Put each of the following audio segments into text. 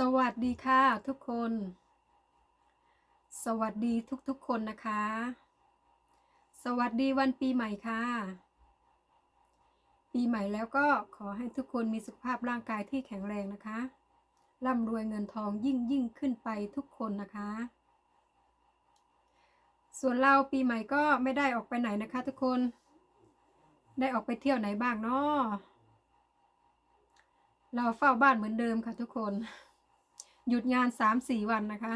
สวัสดีค่ะทุกคน สวัสดีทุกๆคนนะคะ สวัสดีวันปีใหม่ค่ะ ปีใหม่แล้วก็ขอให้ทุกคนมีสุขภาพร่างกายที่แข็งแรงนะคะร่ำรวยเงินทองยิ่งยิ่งขึ้นไปทุกคนนะคะ ส่วนเราปีใหม่ก็ไม่ได้ออกไปไหนนะคะ ทุกคน ได้ออกไปเที่ยวไหนบ้างเนาะเราเฝ้าบ้านเหมือนเดิมค่ะทุกคน หยุดงานสามสี่วันนะคะ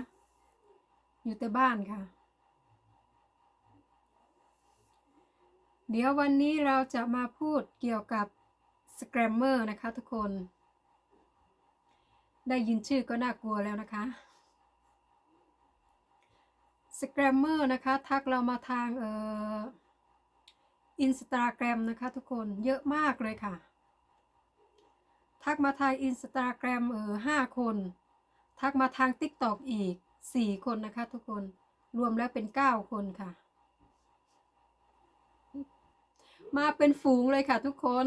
อยู่แต่บ้านค่ะ เดี๋ยววันนี้เราจะมาพูดเกี่ยวกับสแกรมเมอร์นะคะทุกคน ได้ยินชื่อก็น่ากลัวแล้วนะคะสแกรมเมอร์นะคะ ทักเรามาทางเอ่ออินสตาแกรมนะคะทุกคนเยอะมากเลยค่ะ ทักมาทางอินสตาแกรมเออห้าคน ทักมาทาง t ิ k t o k อีกสี่คนนะคะ ทุกคนรวมแล้วเป็นเก้าคนค่ะ มาเป็นฝูงเลยค่ะ ทุกคน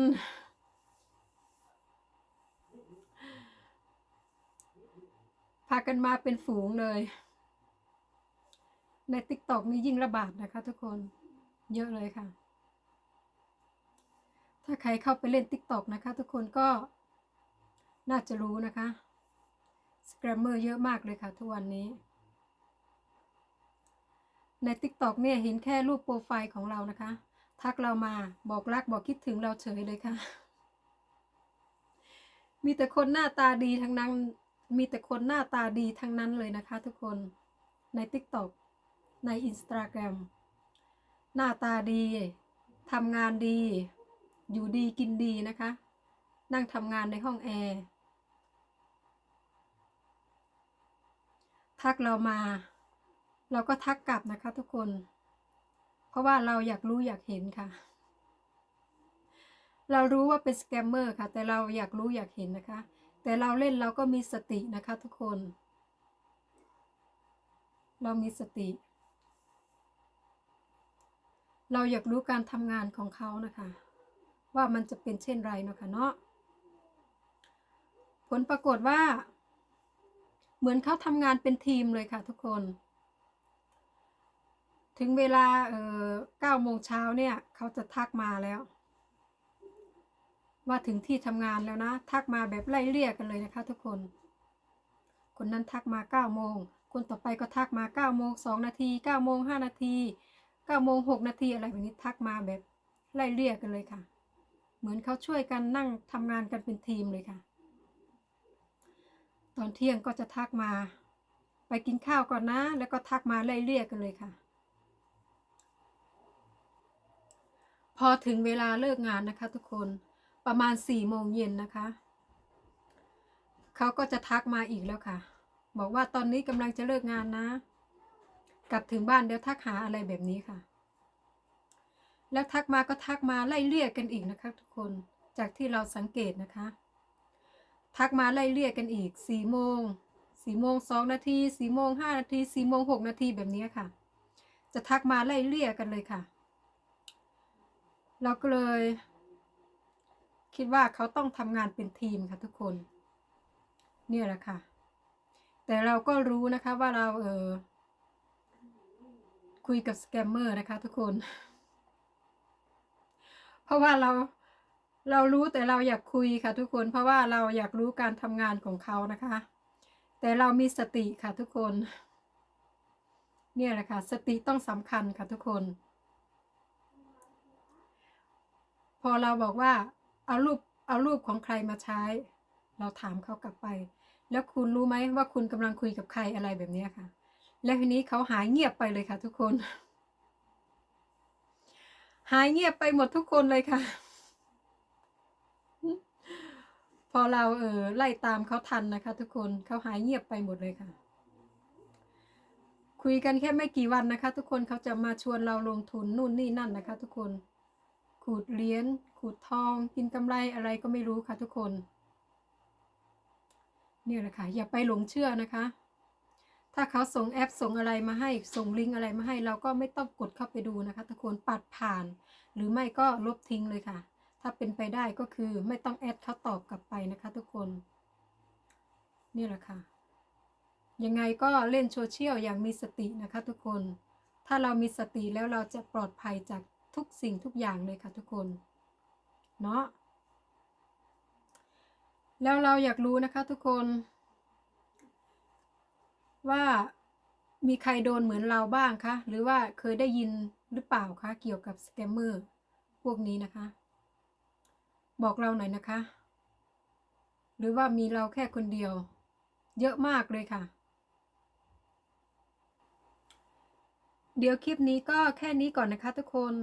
พากันมาเป็นฝูงเลย ใน t ิ k t o k นี่ยิ่งระบาดนะคะ ทุกคนเยอะเลยค่ะ ถ้าใครเข้าไปเล่น t ิ k t o k นะคะ ทุกคนก็น่าจะรู้นะคะ แกรมเมอร์เยอะมากเลยค่ะทุกวันนี้ ใน TikTok เนี่ยเห็นแค่รูปโปรไฟล์ของเรานะคะ ทักเรามาบอกรักบอกคิดถึงเราเฉยเลยค่ะ มีแต่คนหน้าตาดีทั้งนั้น มีแต่คนหน้าตาดีทั้งนั้นเลยนะคะทุกคน ใน TikTok ใน Instagram หน้าตาดีทำงานดี อยู่ดีกินดีนะคะ นั่งทำงานในห้องแอร์ ทักเรามา เราก็ทักกลับนะคะทุกคน เพราะว่าเราอยากรู้อยากเห็นค่ะ เรารู้ว่าเป็นสแกมเมอร์ค่ะ แต่เราอยากรู้อยากเห็นนะคะ แต่เราเล่นเราก็มีสตินะคะทุกคน เรามีสติ เราอยากรู้การทำงานของเขานะคะ ว่ามันจะเป็นเช่นไรเนาะค่ะเนาะผลปรากฏว่า เหมือนเขาทำงานเป็นทีมเลยค่ะทุกคน ถึงเวลาเออเก้าโมงเช้าเนี่ยเขาจะทักมาแล้ว ว่าถึงที่ทำงานแล้วนะ ทักมาแบบไล่เลี่ยกกันเลยนะคะ ทุกคน คนนั้นทักมาเก้าโมงคนต่อไปก็ทักมาเก้าโมงสองนาทีเก้าโมงห้านาทีเก้าโมงหกนาทีอะไรแบบนี้ทักมาแบบไล่เลี่ยกกันเลยค่ะ เหมือนเขาช่วยกันนั่งทำงานกันเป็นทีมเลยค่ะ อนเที่ยงก็จะทักมา ไปกินข้าวก่อนนะ แล้วก็ทักมาไล่เรียกกันเลยค่ะ พอถึงเวลาเลิกงานนะคะ ทุกคนประมาณสี่โมงเย็นนะคะ เขาก็จะทักมาอีกแล้วค่ะ บอกว่าตอนนี้กำลังจะเลิกงานนะ กลับถึงบ้านเดี๋ยวทักหาอะไรแบบนี้ค่ะ แล้วทักมาก็ทักมาไล่เรียกกันอีกนะคะ ทุกคนจากที่เราสังเกตนะคะ ทักมาไล่เรียกกันอีกสี่โมงสี่โมงสองนาทีสี่โมงห้านาทีสี่โมงหกนาทีแบบนี้ค่ะ จะทักมาไล่เรียกกันเลยค่ะ เราก็เลย คิดว่าเขาต้องทำงานเป็นทีมค่ะทุกคน เนี่ยแหละค่ะ แต่เราก็รู้นะคะว่าเราเออคุยกับสแกมเมอร์นะคะทุกคน เพราะว่าเรา เรารู้แต่เราอยากคุยค่ะทุกคนเพราะว่าเราอยากรู้การทำงานของเขานะคะ แต่เรามีสติค่ะทุกคน เนี่ยแหละค่ะ สติต้องสำคัญค่ะทุกคน พอเราบอกว่าเอารูปเอารูปของใครมาใช้ เราถามเขากลับไป แล้วคุณรู้ไหมว่าคุณกำลังคุยกับใครอะไรแบบนี้ค่ะ แล้วทีนี้เขาหายเงียบไปเลยค่ะทุกคน หายเงียบไปหมดทุกคนเลยค่ะ พอเราเออไล่ตามเขาทันนะคะ ทุกคนเขาหายเงียบไปหมดเลยค่ะ คุยกันแค่ไม่กี่วันนะคะ ทุกคนเขาจะมาชวนเราลงทุนนู่นนี่นั่นนะคะ ทุกคน ขูดเหรียญขูดทอง กินกำไรอะไรก็ไม่รู้ค่ะ ทุกคน เนี่ยแหละค่ะอย่าไปหลงเชื่อนะคะ ถ้าเขาส่งแอปส่งอะไรมาให้ส่งลิงก์อะไรมาให้ เราก็ไม่ต้องกดเข้าไปดูนะคะ ทุกคนปัดผ่าน หรือไม่ก็ลบทิ้งเลยค่ะ ถ้าเป็นไปได้ก็คือไม่ต้องแอดเขาตอบกลับไปนะคะ ทุกคน นี่แหละค่ะ ยังไงก็เล่นโซเชียลอย่างมีสตินะคะ ทุกคน ถ้าเรามีสติแล้วเราจะปลอดภัยจากทุกสิ่งทุกอย่างเลยค่ะ ทุกคน เนาะแล้วเราอยากรู้นะคะทุกคน ว่ามีใครโดนเหมือนเราบ้างคะ หรือว่าเคยได้ยินหรือเปล่าคะ เกี่ยวกับสแกมเมอร์พวกนี้นะคะ บอกเราหน่อยนะคะ หรือว่ามีเราแค่คนเดียว เยอะมากเลยค่ะ เดี๋ยวคลิปนี้ก็แค่นี้ก่อนนะคะทุกคน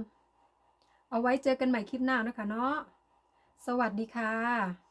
เอาไว้เจอกันใหม่คลิปหน้านะคะเนาะ สวัสดีค่ะ